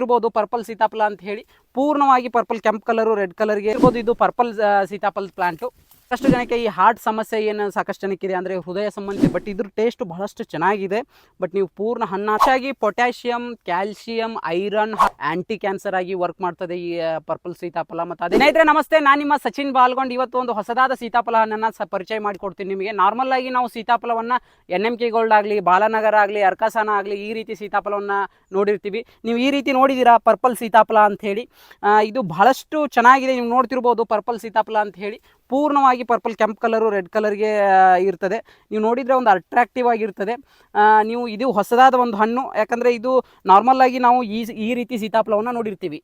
ಇರ್ಬೋದು ಪರ್ಪಲ್ ಸೀತಾಫಲ ಅಂತ ಹೇಳಿ. ಪೂರ್ಣವಾಗಿ ಪರ್ಪಲ್ ಕೆಂಪ್ ಕಲರು ರೆಡ್ ಕಲರ್ಗೆ ಇರ್ಬೋದು ಇದು ಪರ್ಪಲ್ ಸೀತಾಫಲ್ ಪ್ಲಾಂಟು ಸಾಕಷ್ಟು ಜನಕ್ಕೆ ಈ ಹಾರ್ಟ್ ಸಮಸ್ಯೆ ಏನು ಸಾಕಷ್ಟು ಜನಕ್ಕಿದೆ ಅಂದರೆ ಹೃದಯ ಸಂಬಂಧಿ ಬಟ್ ಇದ್ರ ಟೇಸ್ಟ್ ಬಹಳಷ್ಟು ಚೆನ್ನಾಗಿದೆ. ಬಟ್ ನೀವು ಪೂರ್ಣ ಹಣ್ಣು ಹೆಚ್ಚಾಗಿ ಪೊಟ್ಯಾಷಿಯಂ ಐರನ್ ಆಂಟಿ ಕ್ಯಾನ್ಸರ್ ಆಗಿ ವರ್ಕ್ ಮಾಡ್ತದೆ ಈ ಪರ್ಪಲ್ ಸೀತಾಫಲ. ಮತ್ತು ಅದೇ ಸ್ನೇಹಿತರೆ ನಮಸ್ತೆ, ನಾನು ನಿಮ್ಮ ಸಚಿನ್ ಬಾಲ್ಗೊಂಡು ಇವತ್ತು ಒಂದು ಹೊಸದಾದ ಸೀತಾಫಲ ಹಣ್ಣನ್ನು ಪರಿಚಯ ಮಾಡಿಕೊಡ್ತೀನಿ ನಿಮಗೆ. ನಾರ್ಮಲ್ ಆಗಿ ನಾವು ಸೀತಾಫಲವನ್ನು ಎನ್ ಎಂ ಕೆ ಗೋಲ್ಡ್ ಆಗಲಿ, ಬಾಲನಗರ ಆಗಲಿ, ಅರ್ಕಾಸನ ಆಗಲಿ ಈ ರೀತಿ ಸೀತಾಫಲವನ್ನು ನೋಡಿರ್ತೀವಿ. ನೀವು ಈ ರೀತಿ ನೋಡಿದ್ದೀರಾ ಪರ್ಪಲ್ ಸೀತಾಫಲ ಅಂತ ಹೇಳಿ. ಇದು ಬಹಳಷ್ಟು ಚೆನ್ನಾಗಿದೆ. ನೀವು ನೋಡ್ತಿರ್ಬೋದು ಪರ್ಪಲ್ ಸೀತಾಫಲ ಅಂತ ಹೇಳಿ. ಪೂರ್ಣವಾಗಿ ಪರ್ಪಲ್ ಕೆಂಪು ಕಲರು, ರೆಡ್ ಕಲರ್ಗೆ ಇರ್ತದೆ. ನೀವು ನೋಡಿದರೆ ಒಂದು ಅಟ್ರಾಕ್ಟಿವ್ ಆಗಿರ್ತದೆ. ನೀವು ಇದು ಹೊಸದಾದ ಒಂದು ಹಣ್ಣು. ಯಾಕಂದರೆ ಇದು ನಾರ್ಮಲ್ ಆಗಿ ನಾವು ಈ ಈ ರೀತಿ ಸೀತಾಫಲವನ್ನು ನೋಡಿರ್ತೀವಿ.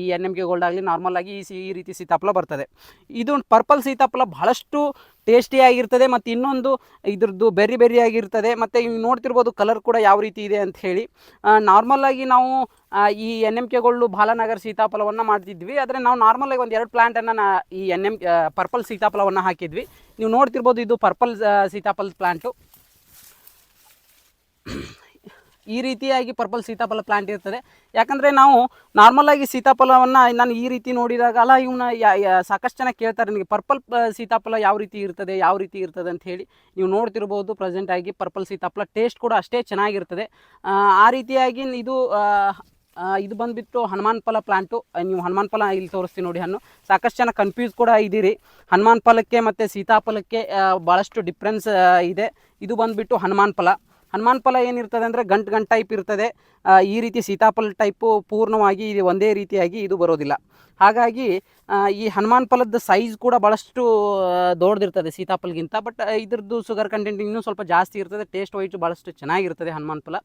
ಈ ಎನ್ ಎಂ ಕೆ ಗೋಲ್ಡ್ ಆಗಲಿ ನಾರ್ಮಲ್ ಆಗಿ ಈ ಈ ರೀತಿ ಸೀತಾಫಲ ಬರ್ತದೆ. ಇದು ಪರ್ಪಲ್ ಸೀತಾಫಲ ಬಹಳಷ್ಟು ಟೇಸ್ಟಿಯಾಗಿರ್ತದೆ ಮತ್ತು ಇನ್ನೊಂದು ಇದ್ರದ್ದು ಬೆರ್ರಿ ಬೆರ್ರಿ ಆಗಿರ್ತದೆ. ಮತ್ತು ನೀವು ನೋಡ್ತಿರ್ಬೋದು ಕಲರ್ ಕೂಡ ಯಾವ ರೀತಿ ಇದೆ ಅಂತ ಹೇಳಿ. ನಾರ್ಮಲ್ ಆಗಿ ನಾವು ಈ ಎನ್ ಎಂ ಕೆಗಳು ಬಾಲನಗರ್ ಸೀತಾಫಲವನ್ನು ಮಾಡ್ತಿದ್ವಿ. ಆದರೆ ನಾವು ನಾರ್ಮಲ್ ಆಗಿ ಒಂದು ಎರಡು ಪ್ಲಾಂಟನ್ನು ನಾ ಈ ಎನ್ ಎಂ ಪರ್ಪಲ್ ಸೀತಾಫಲವನ್ನು ಹಾಕಿದ್ವಿ. ನೀವು ನೋಡ್ತಿರ್ಬೋದು ಇದು ಪರ್ಪಲ್ ಸೀತಾಫಲ ಪ್ಲಾಂಟು ಈ ರೀತಿಯಾಗಿ ಪರ್ಪಲ್ ಸೀತಾಫಲ ಪ್ಲಾಂಟ್ ಇರ್ತದೆ. ಯಾಕಂದರೆ ನಾವು ನಾರ್ಮಲ್ ಆಗಿ ಸೀತಾಫಲವನ್ನು ನಾನು ಈ ರೀತಿ ನೋಡಿದಾಗ ಅಲ್ಲ ಇವನ್ನ ಸಾಕಷ್ಟು ಜನ ಕೇಳ್ತಾರೆ ನನಗೆ ಪರ್ಪಲ್ ಸೀತಾಫಲ ಯಾವ ರೀತಿ ಇರ್ತದೆ ಯಾವ ರೀತಿ ಇರ್ತದೆ ಅಂತ ಹೇಳಿ. ನೀವು ನೋಡ್ತಿರ್ಬೋದು ಪ್ರೆಸೆಂಟಾಗಿ ಪರ್ಪಲ್ ಸೀತಾಫಲ ಟೇಸ್ಟ್ ಕೂಡ ಅಷ್ಟೇ ಚೆನ್ನಾಗಿರ್ತದೆ. ಆ, ರೀತಿಯಾಗಿ ಇದು ಇದು ಬಂದುಬಿಟ್ಟು ಹನುಮಾನ್ ಫಲ ಪ್ಲಾಂಟು ನೀವು ಹನುಮಾನ್ ಫಲ ಇಲ್ಲಿ ತೋರಿಸ್ತೀನಿ ನೋಡಿ ಹಣ್ಣು. ಸಾಕಷ್ಟು ಜನ ಕನ್ಫ್ಯೂಸ್ ಕೂಡ ಇದ್ದೀರಿ. ಹನುಮಾನ್ ಫಲಕ್ಕೆ ಮತ್ತು ಸೀತಾಫಲಕ್ಕೆ ಭಾಳಷ್ಟು ಡಿಫ್ರೆನ್ಸ್ ಇದೆ. ಇದು ಬಂದುಬಿಟ್ಟು ಹನುಮಾನ್ ಫಲ ಹನುಮಾನ್ ಫಲ ಏನಿರ್ತದೆ ಅಂದರೆ ಗಂಟು ಗಂಟು ಟೈಪ್ ಇರ್ತದೆ. ಈ ರೀತಿ ಸೀತಾಫಲ ಟೈಪು ಪೂರ್ಣವಾಗಿ ಇದು ಒಂದೇ ರೀತಿಯಾಗಿ ಇದು ಬರೋದಿಲ್ಲ. ಹಾಗಾಗಿ ಈ ಹನುಮಾನ್ ಫಲದ ಸೈಜ್ ಕೂಡ ಭಾಳಷ್ಟು ದೊಡ್ಡದಿರ್ತದೆ ಸೀತಾಫಲ್ಗಿಂತ. ಬಟ್ ಇದ್ರದ್ದು ಶುಗರ್ ಕಂಟೆಂಟ್ ಇನ್ನೂ ಸ್ವಲ್ಪ ಜಾಸ್ತಿ ಇರ್ತದೆ. ಟೇಸ್ಟ್ ವೈಸು ಭಾಳಷ್ಟು ಚೆನ್ನಾಗಿರ್ತದೆ ಹನುಮಾನ್ ಫಲ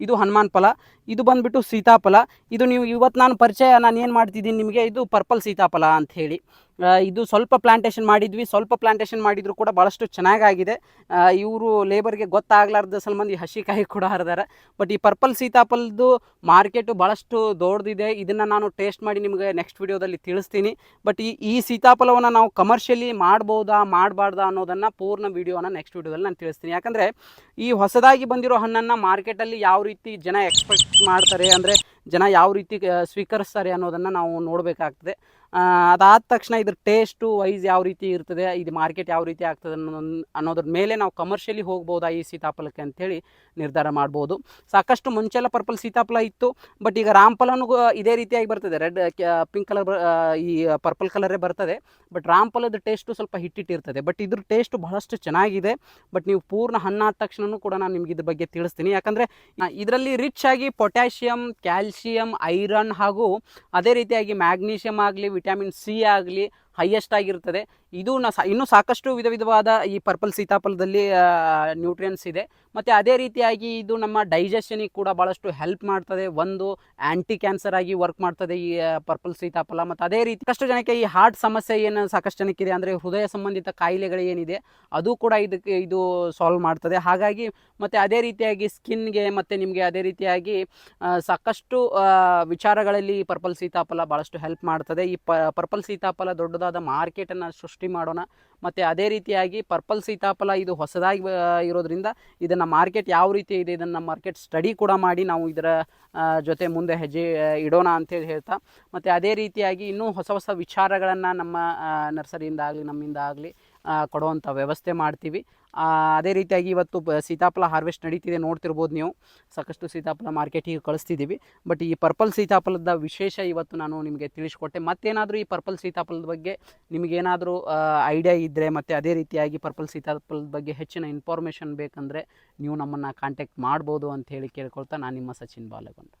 ಇದು ಹನುಮಾನ್ ಫಲ, ಇದು ಬಂದುಬಿಟ್ಟು ಸೀತಾಫಲ. ಇದು ನೀವು ಇವತ್ತು ನಾನು ಪರಿಚಯ, ನಾನು ಏನು ಮಾಡ್ತಿದ್ದೀನಿ ನಿಮಗೆ, ಇದು ಪರ್ಪಲ್ ಸೀತಾಫಲ ಅಂತ ಹೇಳಿ ಇದು ಸ್ವಲ್ಪ ಪ್ಲಾಂಟೇಷನ್ ಮಾಡಿದ್ವಿ, ಸ್ವಲ್ಪ ಪ್ಲಾಂಟೇಷನ್ ಮಾಡಿದರೂ ಕೂಡ ಭಾಳಷ್ಟು ಚೆನ್ನಾಗಾಗಿದೆ. ಇವರು ಲೇಬರ್ಗೆ ಗೊತ್ತಾಗ್ಲಾರ್ದ ಸಲ್ಮಂದಿ ಹಸಿಕಾಯಿ ಕೂಡ ಹರಿದಾರೆ. ಬಟ್ ಈ ಪರ್ಪಲ್ ಸೀತಾಫಲದ್ದು ಮಾರ್ಕೆಟು ಭಾಳಷ್ಟು ದೊಡ್ಡದಿದೆ. ಇದನ್ನು ನಾನು ಟೇಸ್ಟ್ ಮಾಡಿ ನಿಮಗೆ ನೆಕ್ಸ್ಟ್ ವಿಡಿಯೋದಲ್ಲಿ ತಿಳಿಸ್ತೀನಿ. ಬಟ್ ಈ ಈ ಸೀತಾಫಲವನ್ನು ನಾವು ಕಮರ್ಷಿಯಲಿ ಮಾಡ್ಬೋದಾ, ಮಾಡಬಾರ್ದಾ ಅನ್ನೋದನ್ನು ಪೂರ್ಣ ವಿಡಿಯೋನ ನೆಕ್ಸ್ಟ್ ವಿಡಿಯೋದಲ್ಲಿ ನಾನು ತಿಳಿಸ್ತೀನಿ. ಯಾಕಂದರೆ ಈ ಹೊಸದಾಗಿ ಬಂದಿರೋ ಹಣ್ಣನ್ನು ಮಾರ್ಕೆಟಲ್ಲಿ ಯಾವ ರೀತಿ ಜನ ಎಕ್ಸ್ಪೆಕ್ಟ್ ಮಾಡ್ತಾರೆ. ಅಂದರೆ ಜನ ಯಾವ ರೀತಿ ಸ್ವೀಕರಿಸ್ತಾರೆ ಅನ್ನೋದನ್ನು ನಾವು ನೋಡಬೇಕಾಗ್ತದೆ. ಅದಾದ ತಕ್ಷಣ ಇದ್ರ ಟೇಸ್ಟು ವೈಸ್ ಯಾವ ರೀತಿ ಇರ್ತದೆ, ಇದು ಮಾರ್ಕೆಟ್ ಯಾವ ರೀತಿ ಆಗ್ತದೆ ಅನ್ನೋ, ಅನ್ನೋದ್ರ ಮೇಲೆ ನಾವು ಕಮರ್ಷಿಯಲಿ ಹೋಗ್ಬೋದಾ ಈ ಸೀತಾಫಲಕ್ಕೆ ಅಂಥೇಳಿ ನಿರ್ಧಾರ ಮಾಡ್ಬೋದು. ಸಾಕಷ್ಟು ಮುಂಚೆಲ್ಲ ಪರ್ಪಲ್ ಸೀತಾಫಲ ಇತ್ತು ಬಟ್ ಈಗ ರಾಮ್ಫಲನೂ ಇದೇ ರೀತಿಯಾಗಿ ಬರ್ತದೆ. ರೆಡ್ ಪಿಂಕ್ ಕಲರ್ ಈ ಪರ್ಪಲ್ ಕಲರೇ ಬರ್ತದೆ ಬಟ್ ರಾಮ್ಫಲದ ಟೇಸ್ಟು ಸ್ವಲ್ಪ ಹಿಟ್ಟಿಟ್ಟಿರ್ತದೆ. ಬಟ್ ಇದ್ರ ಟೇಸ್ಟು ಬಹಳಷ್ಟು ಚೆನ್ನಾಗಿದೆ ಬಟ್ ನೀವು ಪೂರ್ಣ ಹಣ್ಣಾದ ತಕ್ಷಣವೂ ಕೂಡ ನಾನು ನಿಮ್ಗೆ ಇದ್ರ ಬಗ್ಗೆ ತಿಳಿಸ್ತೀನಿ. ಯಾಕಂದರೆ ಇದರಲ್ಲಿ ರಿಚ್ ಆಗಿ ಪೊಟ್ಯಾಷಿಯಂ ಕ್ಯಾಲ್ಸಿಯಂ ಐರನ್ ಹಾಗೂ ಅದೇ ರೀತಿಯಾಗಿ ಮ್ಯಾಗ್ನೀಷಿಯಮ್ ಆಗಲಿ ವಿಟಮಿನ್ ಸಿ ಆಗಲಿ ಹೈಯೆಸ್ಟ್ ಆಗಿರ್ತದೆ. ಇದು ನ ಇನ್ನೂ ಸಾಕಷ್ಟು ವಿಧ ವಿಧವಾದ ಈ ಪರ್ಪಲ್ ಸೀತಾಫಲದಲ್ಲಿ ನ್ಯೂಟ್ರಿಯನ್ಸ್ ಇದೆ. ಮತ್ತು ಅದೇ ರೀತಿಯಾಗಿ ಇದು ನಮ್ಮ ಡೈಜೆಷನಿಗೆ ಕೂಡ ಭಾಳಷ್ಟು ಹೆಲ್ಪ್ ಮಾಡ್ತದೆ. ಒಂದು ಆ್ಯಂಟಿ ಕ್ಯಾನ್ಸರ್ ಆಗಿ ವರ್ಕ್ ಮಾಡ್ತದೆ ಈ ಪರ್ಪಲ್ ಸೀತಾಫಲ. ಮತ್ತು ಅದೇ ರೀತಿ ಸಾಕಷ್ಟು ಜನಕ್ಕೆ ಈ ಹಾರ್ಟ್ ಸಮಸ್ಯೆ ಏನು ಸಾಕಷ್ಟು ಜನಕ್ಕಿದೆ ಅಂದರೆ ಹೃದಯ ಸಂಬಂಧಿತ ಕಾಯಿಲೆಗಳು ಏನಿದೆ, ಅದು ಕೂಡ ಇದಕ್ಕೆ ಇದು ಸಾಲ್ವ್ ಮಾಡ್ತದೆ. ಹಾಗಾಗಿ ಮತ್ತು ಅದೇ ರೀತಿಯಾಗಿ ಸ್ಕಿನ್ಗೆ ಮತ್ತು ನಿಮಗೆ ಅದೇ ರೀತಿಯಾಗಿ ಸಾಕಷ್ಟು ವಿಚಾರಗಳಲ್ಲಿ ಪರ್ಪಲ್ ಸೀತಾಫಲ ಭಾಳಷ್ಟು ಹೆಲ್ಪ್ ಮಾಡ್ತದೆ. ಈ ಪರ್ಪಲ್ ಸೀತಾಫಲ ದೊಡ್ಡದಾದ ಮಾರ್ಕೆಟನ್ನು ಸೃಷ್ಟಿ ಮಾಡೋಣ. ಮತ್ತು ಅದೇ ರೀತಿಯಾಗಿ ಪರ್ಪಲ್ ಸೀತಾಫಲ ಇದು ಹೊಸದಾಗಿ ಇರೋದರಿಂದ ಇದನ್ನು ಮಾರ್ಕೆಟ್ ಯಾವ ರೀತಿ ಇದೆ, ಇದನ್ನು ಮಾರ್ಕೆಟ್ ಸ್ಟಡಿ ಕೂಡ ಮಾಡಿ ನಾವು ಇದರ ಜೊತೆ ಮುಂದೆ ಹೆಜ್ಜೆ ಇಡೋಣ ಅಂತೇಳಿ ಹೇಳ್ತಾ. ಮತ್ತು ಅದೇ ರೀತಿಯಾಗಿ ಇನ್ನೂ ಹೊಸ ಹೊಸ ವಿಚಾರಗಳನ್ನು ನಮ್ಮ ನರ್ಸರಿಯಿಂದ ಆಗಲಿ ನಮ್ಮಿಂದ ಆಗಲಿ ಕೊಡುವಂಥ ವ್ಯವಸ್ಥೆ ಮಾಡ್ತೀವಿ. ಅದೇ ರೀತಿಯಾಗಿ ಇವತ್ತು ಸೀತಾಫಲ ಹಾರ್ವೆಸ್ಟ್ ನಡೀತಿದೆ ನೋಡ್ತಿರ್ಬೋದು ನೀವು. ಸಾಕಷ್ಟು ಸೀತಾಫಲ ಮಾರ್ಕೆಟಿಗೆ ಕಳಿಸ್ತಿದ್ದೀವಿ. ಬಟ್ ಈ ಪರ್ಪಲ್ ಸೀತಾಫಲದ ವಿಶೇಷ ಇವತ್ತು ನಾನು ನಿಮಗೆ ತಿಳಿಸ್ಕೊಟ್ಟೆ. ಮತ್ತೇನಾದರೂ ಈ ಪರ್ಪಲ್ ಸೀತಾಫಲದ ಬಗ್ಗೆ ನಿಮಗೇನಾದರೂ ಐಡಿಯಾ ಇದ್ದರೆ ಮತ್ತು ಅದೇ ರೀತಿಯಾಗಿ ಪರ್ಪಲ್ ಸೀತಾಫಲದ ಬಗ್ಗೆ ಹೆಚ್ಚಿನ ಇನ್ಫಾರ್ಮೇಷನ್ ಬೇಕಂದರೆ ನೀವು ನಮ್ಮನ್ನು ಕಾಂಟ್ಯಾಕ್ಟ್ ಮಾಡ್ಬೋದು ಅಂತ ಹೇಳಿ ಕೇಳ್ಕೊಳ್ತಾ ನಾನು ನಿಮ್ಮ ಸಚಿನ್ ಬಾಲಗೊಂಡ.